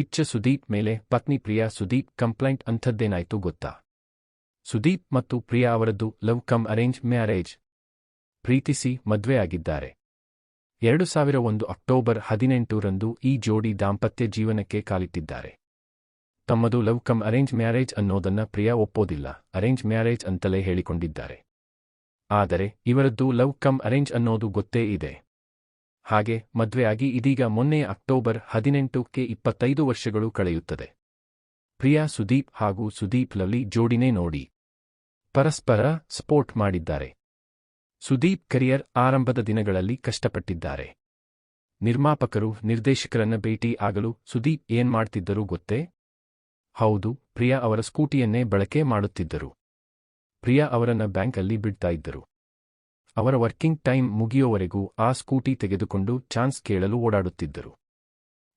ಕಿಚ್ಚ ಸುದೀಪ್ ಮೇಲೆ ಪತ್ನಿ ಪ್ರಿಯಾ ಸುದೀಪ್ ಕಂಪ್ಲೈಂಟ್ ಅಂಥದ್ದೇನಾಯ್ತು ಗೊತ್ತಾ? ಸುದೀಪ್ ಮತ್ತು ಪ್ರಿಯಾ ಅವರದ್ದು ಲವ್ ಕಮ್ ಅರೇಂಜ್ ಮ್ಯಾರೇಜ್. ಪ್ರೀತಿಸಿ ಮದುವೆಯಾಗಿದ್ದಾರೆ ಎರಡು ಸಾವಿರ ಒಂದು ಅಕ್ಟೋಬರ್ ಹದಿನೆಂಟರಂದು ಈ ಜೋಡಿ ದಾಂಪತ್ಯ ಜೀವನಕ್ಕೆ ಕಾಲಿಟ್ಟಿದ್ದಾರೆ. ತಮ್ಮದು ಲವ್ ಕಮ್ ಅರೇಂಜ್ ಮ್ಯಾರೇಜ್ ಅನ್ನೋದನ್ನ ಪ್ರಿಯಾ ಒಪ್ಪೋದಿಲ್ಲ, ಅರೇಂಜ್ ಮ್ಯಾರೇಜ್ ಅಂತಲೇ ಹೇಳಿಕೊಂಡಿದ್ದಾರೆ. ಆದರೆ ಇವರದ್ದು ಲವ್ ಕಮ್ ಅರೇಂಜ್ ಅನ್ನೋದು ಗೊತ್ತೇ ಇದೆ. ಹಾಗೆ ಮದ್ವೆಯಾಗಿ ಇದೀಗ ಮೊನ್ನೆ ಅಕ್ಟೋಬರ್ ಹದಿನೆಂಟಕ್ಕೆ ಇಪ್ಪತ್ತೈದು ವರ್ಷಗಳು ಕಳೆಯುತ್ತದೆ. ಪ್ರಿಯಾ ಸುದೀಪ್ ಹಾಗೂ ಸುದೀಪ್ ಲಲ್ಲಿ ಜೋಡಿನೇ ನೋಡಿ. ಪರಸ್ಪರ ಸ್ಪೋರ್ಟ್ ಮಾಡಿದ್ದಾರೆ. ಸುದೀಪ್ ಕರಿಯರ್ ಆರಂಭದ ದಿನಗಳಲ್ಲಿ ಕಷ್ಟಪಟ್ಟಿದ್ದಾರೆ. ನಿರ್ಮಾಪಕರು, ನಿರ್ದೇಶಕರನ್ನ ಭೇಟಿ ಆಗಲು ಸುದೀಪ್ ಏನ್ ಮಾಡ್ತಿದ್ದರು ಗೊತ್ತೇ? ಹೌದು, ಪ್ರಿಯಾ ಅವರ ಸ್ಕೂಟಿಯನ್ನೇ ಬಳಕೆ ಮಾಡುತ್ತಿದ್ದರು. ಪ್ರಿಯಾ ಅವರನ್ನ ಬ್ಯಾಂಕಲ್ಲಿ ಬಿಡ್ತಾ ಇದ್ದರು. ಅವರ ವರ್ಕಿಂಗ್ ಟೈಮ್ ಮುಗಿಯುವವರೆಗೂ ಆ ಸ್ಕೂಟಿ ತೆಗೆದುಕೊಂಡು ಚಾನ್ಸ್ ಕೇಳಲು ಓಡಾಡುತ್ತಿದ್ದರು.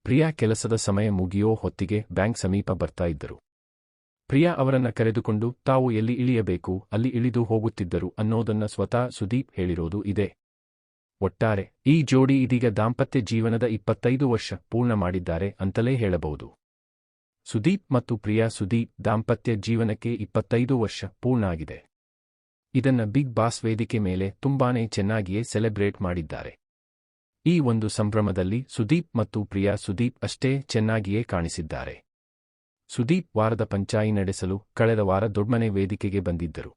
ಪ್ರಿಯಾ ಕೆಲಸದ ಸಮಯ ಮುಗಿಯೋ ಹೊತ್ತಿಗೆ ಬ್ಯಾಂಕ್ ಸಮೀಪ ಬರ್ತಾ ಇದ್ದರು. ಪ್ರಿಯಾ ಅವರನ್ನ ಕರೆದುಕೊಂಡು, ತಾವು ಎಲ್ಲಿ ಇಳಿಯಬೇಕು, ಅಲ್ಲಿ ಇಳಿದು ಹೋಗುತ್ತಿದ್ದರು ಅನ್ನೋದನ್ನ ಸ್ವತಃ ಸುದೀಪ್ ಹೇಳಿರೋದು ಇದೆ. ಒಟ್ಟಾರೆ, ಈ ಜೋಡಿ ಇದೀಗ ದಾಂಪತ್ಯ ಜೀವನದ ಇಪ್ಪತ್ತೈದು ವರ್ಷ ಪೂರ್ಣ ಮಾಡಿದ್ದಾರೆ ಅಂತಲೇ ಹೇಳಬಹುದು. ಸುದೀಪ್ ಮತ್ತು ಪ್ರಿಯಾ ಸುದೀಪ್ ದಾಂಪತ್ಯ ಜೀವನಕ್ಕೆ ಇಪ್ಪತ್ತೈದು ವರ್ಷ ಪೂರ್ಣ ಆಗಿದೆ. ಇದನ್ನ ಬಿಗ್ ಬಾಸ್ ವೇದಿಕೆ ಮೇಲೆ ತುಂಬಾನೇ ಚೆನ್ನಾಗಿಯೇ ಸೆಲೆಬ್ರೇಟ್ ಮಾಡಿದ್ದಾರೆ. ಈ ಒಂದು ಸಂಭ್ರಮದಲ್ಲಿ ಸುದೀಪ್ ಮತ್ತು ಪ್ರಿಯಾ ಸುದೀಪ್ ಅಷ್ಟೇ ಚೆನ್ನಾಗಿಯೇ ಕಾಣಿಸಿದ್ದಾರೆ. ಸುದೀಪ್ ವಾರದ ಪಂಚಾಯಿ ನಡೆಸಲು ಕಳೆದ ವಾರ ದೊಡ್ಮನೆ ವೇದಿಕೆಗೆ ಬಂದಿದ್ದರು.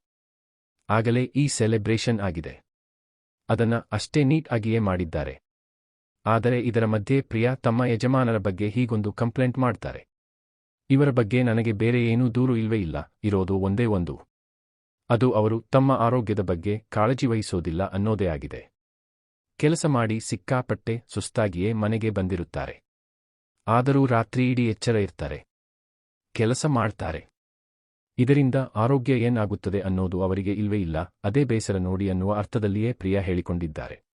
ಆಗಲೇ ಈ ಸೆಲೆಬ್ರೇಷನ್ ಆಗಿದೆ. ಅದನ್ನ ಅಷ್ಟೇ ನೀಟ್ ಆಗಿಯೇ ಮಾಡಿದ್ದಾರೆ. ಆದರೆ ಇದರ ಮಧ್ಯೆ ಪ್ರಿಯಾ ತಮ್ಮ ಯಜಮಾನರ ಬಗ್ಗೆ ಹೀಗೊಂದು ಕಂಪ್ಲೇಂಟ್ ಮಾಡ್ತಾರೆ. ಇವರ ಬಗ್ಗೆ ನನಗೆ ಬೇರೆ ಏನೂ ದೂರು ಇಲ್ವೇ ಇಲ್ಲ, ಇರೋದು ಒಂದೇ ಒಂದು. ಅದು ಅವರು ತಮ್ಮ ಆರೋಗ್ಯದ ಬಗ್ಗೆ ಕಾಳಜಿ ವಹಿಸೋದಿಲ್ಲ ಅನ್ನೋದೇ ಆಗಿದೆ ಕೆಲಸ ಮಾಡಿ ಸಿಕ್ಕಾಪಟ್ಟೆ ಸುಸ್ತಾಗಿಯೇ ಮನೆಗೆ ಬಂದಿರುತ್ತಾರೆ. ಆದರೂ ರಾತ್ರಿ ಇಡೀ ಎಚ್ಚರ ಇರ್ತಾರೆ. ಕೆಲಸ ಮಾಡ್ತಾರೆ. ಇದರಿಂದ ಆರೋಗ್ಯ ಏನಾಗುತ್ತದೆ ಅನ್ನೋದು ಅವರಿಗೆ ಇಲ್ವೇ ಇಲ್ಲ, ಅದೇ ಬೇಸರ ನೋಡಿ ಅನ್ನುವ ಅರ್ಥದಲ್ಲಿಯೇ ಪ್ರಿಯಾ ಹೇಳಿಕೊಂಡಿದ್ದಾರೆ.